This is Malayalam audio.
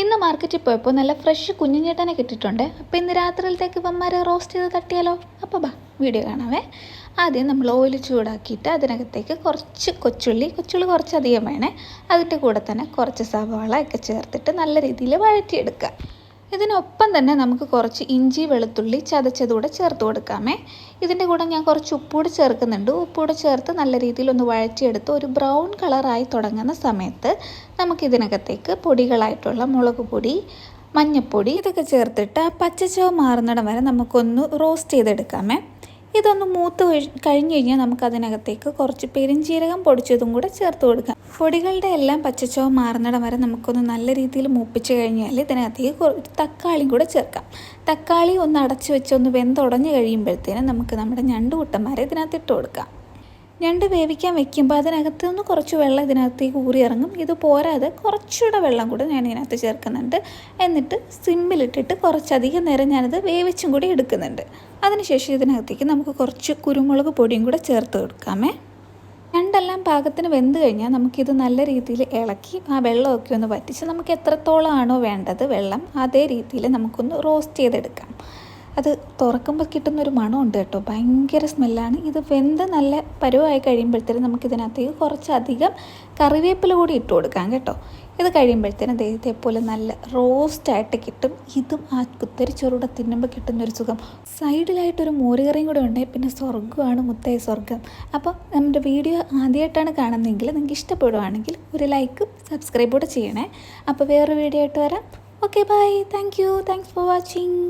ഇന്ന് മാർക്കറ്റിൽ പോയപ്പോൾ നല്ല ഫ്രഷ് കുഞ്ഞുങ്ങേട്ടനെ കിട്ടിയിട്ടുണ്ട്. അപ്പോൾ ഇന്ന് രാത്രിയിലത്തേക്ക് വന്മാരെ റോസ്റ്റ് ചെയ്ത് തട്ടിയാലോ? അപ്പോൾ ബാ വീഡിയോ കാണാവേ. ആദ്യം നമ്മൾ ഓയിൽ ചൂടാക്കിയിട്ട് അതിനകത്തേക്ക് കുറച്ച് കൊച്ചുള്ളി കൊച്ചുള്ളി കുറച്ച് അധികം വേണേ. അതിന്റെ കൂടെ തന്നെ കുറച്ച് സവാള ഒക്കെ ചേർത്തിട്ട് നല്ല രീതിയിൽ വഴറ്റിയെടുക്കുക. ഇതിനൊപ്പം തന്നെ നമുക്ക് കുറച്ച് ഇഞ്ചി വെളുത്തുള്ളി ചതച്ചതുകൂടെ ചേർത്ത് കൊടുക്കാമേ. ഇതിന്റെ കൂടെ ഞാൻ കുറച്ച് ഉപ്പൂടെ ചേർക്കുന്നുണ്ട്. ഉപ്പൂടെ ചേർത്ത് നല്ല രീതിയിൽ ഒന്ന് വഴറ്റിയെടുത്ത് ഒരു ബ്രൗൺ കളറായി തുടങ്ങുന്ന സമയത്ത് നമുക്കിതിനകത്തേക്ക് പൊടികളായിട്ടുള്ള മുളക് പൊടി മഞ്ഞൾപ്പൊടി ഇതൊക്കെ ചേർത്തിട്ട് ആ പച്ചച്ചവ് മാറുന്നിടം വരെ നമുക്കൊന്ന് റോസ്റ്റ് ചെയ്തെടുക്കാമേ. ഇതൊന്ന് മൂത്ത് കഴിഞ്ഞു കഴിഞ്ഞാൽ നമുക്ക് അതിനകത്തേക്ക് കുറച്ച് പെരിഞ്ചീരകം പൊടിച്ചതും കൂടെ ചേർത്ത് കൊടുക്കാം. പൊടികളുടെ എല്ലാം പച്ചച്ചോ മാറുന്നിടം വരെ നമുക്കൊന്ന് നല്ല രീതിയിൽ മൂപ്പിച്ച് കഴിഞ്ഞാൽ ഇതിനകത്തേക്ക് തക്കാളിയും കൂടെ ചേർക്കാം. തക്കാളി ഒന്ന് അടച്ചു വെച്ച് ഒന്ന് വെന്തുടഞ്ഞ് കഴിയുമ്പോഴത്തേനും നമുക്ക് നമ്മുടെ ഞണ്ട് കുട്ടന്മാരെ ഇതിനകത്ത് ഇട്ട് കൊടുക്കാം. ഞണ്ട് വേവിക്കാൻ വെക്കുമ്പോൾ അതിനകത്ത് നിന്ന് കുറച്ച് വെള്ളം ഇതിനകത്തേക്ക് ഊറി ഇറങ്ങും. ഇത് പോരാതെ കുറച്ചുകൂടെ വെള്ളം കൂടെ ഞാൻ ഇതിനകത്ത് ചേർക്കുന്നുണ്ട്. എന്നിട്ട് സിമ്മിലിട്ടിട്ട് കുറച്ചധികം നേരം ഞാനത് വേവിച്ചും കൂടി എടുക്കുന്നുണ്ട്. അതിനുശേഷം ഇതിനകത്തേക്ക് നമുക്ക് കുറച്ച് കുരുമുളക് പൊടിയും കൂടെ ചേർത്ത് കൊടുക്കാമേ. രണ്ടെല്ലാം പാകത്തിന് വെന്ത് കഴിഞ്ഞാൽ നമുക്കിത് നല്ല രീതിയിൽ ഇളക്കി ആ വെള്ളമൊക്കെ ഒന്ന് വറ്റിച്ച് നമുക്ക് എത്രത്തോളം ആണോ വേണ്ടത് വെള്ളം അതേ രീതിയിൽ നമുക്കൊന്ന് റോസ്റ്റ് ചെയ്തെടുക്കാം. അത് തുറക്കുമ്പോൾ കിട്ടുന്നൊരു മണമുണ്ട് കേട്ടോ. ഭയങ്കര സ്മെല്ലാണ്. ഇത് വെന്ത് നല്ല പരുവായി കഴിയുമ്പോഴത്തേനും നമുക്കിതിനകത്തേക്ക് കുറച്ചധികം കറിവേപ്പില കൂടി ഇട്ട് കൊടുക്കാം കേട്ടോ. ഇത് കഴിയുമ്പോഴത്തേനും അദ്ദേഹത്തെ പോലെ നല്ല റോസ്റ്റായിട്ട് കിട്ടും. ഇതും ആ കുത്തരി ചോറൂടെ തിന്നുമ്പോൾ കിട്ടുന്നൊരു സുഖം. സൈഡിലായിട്ടൊരു മോരുകറിയും കൂടെ ഉണ്ട്. പിന്നെ സ്വർഗമാണ് മുത്തയ സ്വർഗം. അപ്പോൾ നമ്മുടെ വീഡിയോ ആദ്യമായിട്ടാണ് കാണുന്നതെങ്കിൽ നിങ്ങൾക്ക് ഇഷ്ടപ്പെടുവാണെങ്കിൽ ഒരു ലൈക്കും സബ്സ്ക്രൈബ് കൂടെ ചെയ്യണേ. അപ്പോൾ വേറൊരു വീഡിയോ ആയിട്ട് വരാം. Okay bye thank you thanks for watching